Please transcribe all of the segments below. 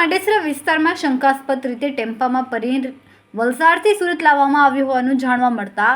પાંડેસરા વિસ્તારમાં શંકાસ્પદ રીતે ટેમ્પામાં પનીર વલસાડથી સુરત લાવવામાં આવ્યું હોવાનું જાણવા મળતા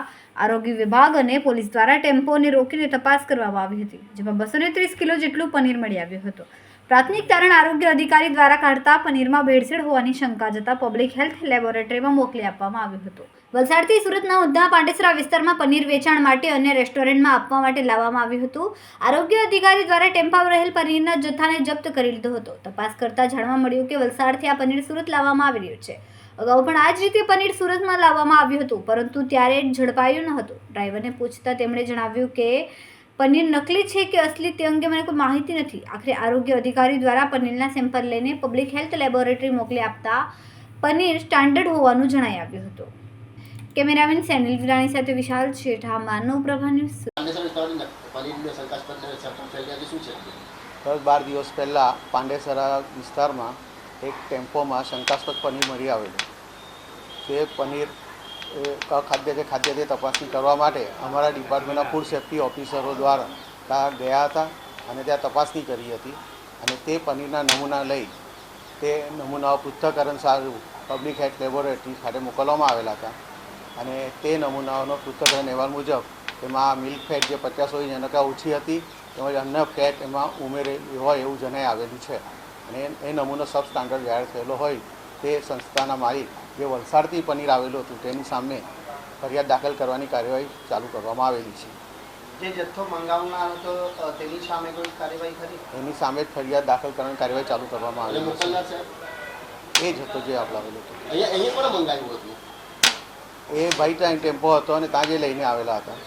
આરોગ્ય વિભાગ અને પોલીસ દ્વારા ટેમ્પોને રોકીને તપાસ કરવામાં આવી હતી, જેમાં બસો ત્રીસ કિલો જેટલું પનીર મળી આવ્યું હતું. પ્રાથમિક તારણ આરોગ્ય અધિકારી દ્વારા કાઢતા પનીરમાં ભેળસેળ હોવાની શંકા જતા પબ્લિક હેલ્થ લેબોરેટરીમાં મોકલી આપવામાં આવ્યું હતું. વલસાડથી સુરતના ઉધના પાંડેસરા વિસ્તારમાં પનીર વેચાણ માટે અન્ય રેસ્ટોરન્ટમાં આપવા માટે લાવવામાં આવ્યું હતું. આરોગ્ય અધિકારી દ્વારા ટેમ્પામાં રહેલ પનીરના જથ્થાને જપ્ત કરી લીધો હતો. તપાસ કરતા જાણવા મળ્યું કે વલસાડથી આ પનીર સુરત લાવવામાં આવી રહ્યું છે. અગાઉ પણ આ જ રીતે પનીર સુરતમાં લાવવામાં આવ્યું હતું, પરંતુ ત્યારે ઝડપાયું ન હતું. ડ્રાઈવરને પૂછતા તેમણે જણાવ્યું કે પનીર નકલી છે કે અસલી તે અંગે મને કોઈ માહિતી નથી. આખરે આરોગ્ય અધિકારી દ્વારા પનીરના સેમ્પલ લઈને પબ્લિક હેલ્થ લેબોરેટરી મોકલી આપતા પનીર સ્ટાન્ડર્ડ હોવાનું જણાઈ આવ્યું હતું. કેમેરામેન સેનિલ વિરાણી સાથે વિશાલ શેઠા માનવ પ્રભા ન્યૂઝ. સુરત. પાંડેસર વિસ્તારની પનીરનો શંકાસ્પદ સફળ થઈ ગયા શું છે? દસ બાર દિવસ પહેલાં પાંડેસરા વિસ્તારમાં એક ટેમ્પોમાં શંકાસ્પદ પનીર મળી આવેલું. તે પનીર એ કે ખાદ્ય તે તપાસણી કરવા માટે અમારા ડિપાર્ટમેન્ટના ફૂડ સેફ્ટી ઓફિસરો દ્વારા ત્યાં ગયા હતા અને ત્યાં તપાસણી કરી હતી. અને તે પનીરના નમૂના લઈ તે નમૂનાઓ પૃથ્થકરણ સારું પબ્લિક હેલ્થ લેબોરેટરી ખાતે મોકલવામાં આવેલા હતા. અને તે નમૂનાઓનો પૃથ્થકરણ અહેવાલ મુજબ તેમાં મિલ્ક ફેટ જે પચાસ હોય એના કરતાં ઓછી હતી તેમજ અન્ય ફેટ એમાં ઉમેરેલી હોય એવું જણાઈ આવેલું છે. અને એ નમૂનો સબ સ્ટાન્ડર્ડ જાહેર થયેલો હોય તે સંસ્થાના માલિક જે વલસાડથી પનીર આવેલું હતું તેની સામે ફરિયાદ દાખલ કરવાની કાર્યવાહી ચાલુ કરવામાં આવેલી છે. જે જથ્થો મંગાવનાર હતો તેની સામે કોઈ કાર્યવાહી ખરી એની સામે જ ફરિયાદ દાખલ કરવાની કાર્યવાહી ચાલુ કરવામાં આવેલી છે. એ જ હતો જે આપલાવેલો હતો. અહીંયા અહીંયા પણ મંગાવ્યું હતું? એ ભાઈ ત્યાં ટેમ્પો હતો અને ત્યાં જે લઈને આવેલા હતા.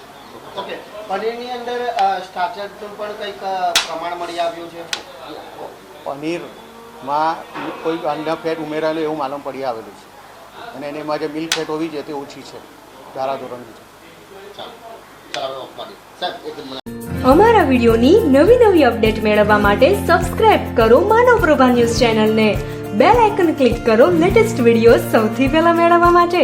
ઓકે પનીરની અંદર સ્ટાર્ચરનું પણ કંઈક પ્રમાણ મળી આવ્યું છે? પનીરમાં કોઈ અન્ય ફેટ ઉમેરાયેલું એવું માલુમ પડી આવેલું છે. અને એમાં જે મિલ્ક ફેટ હોવી જોઈએ તે ઓછી છે ધારાધોરણની અમારા વિડીયોની નવી નવી અપડેટ મેળવવા માટે સબસ્ક્રાઇબ કરો માનવ પ્રભા ન્યૂઝ ચેનલને. બેલ આઇકન ક્લિક કરો લેટેસ્ટ વીડિયો સૌથી પહેલા મેળવવા માટે.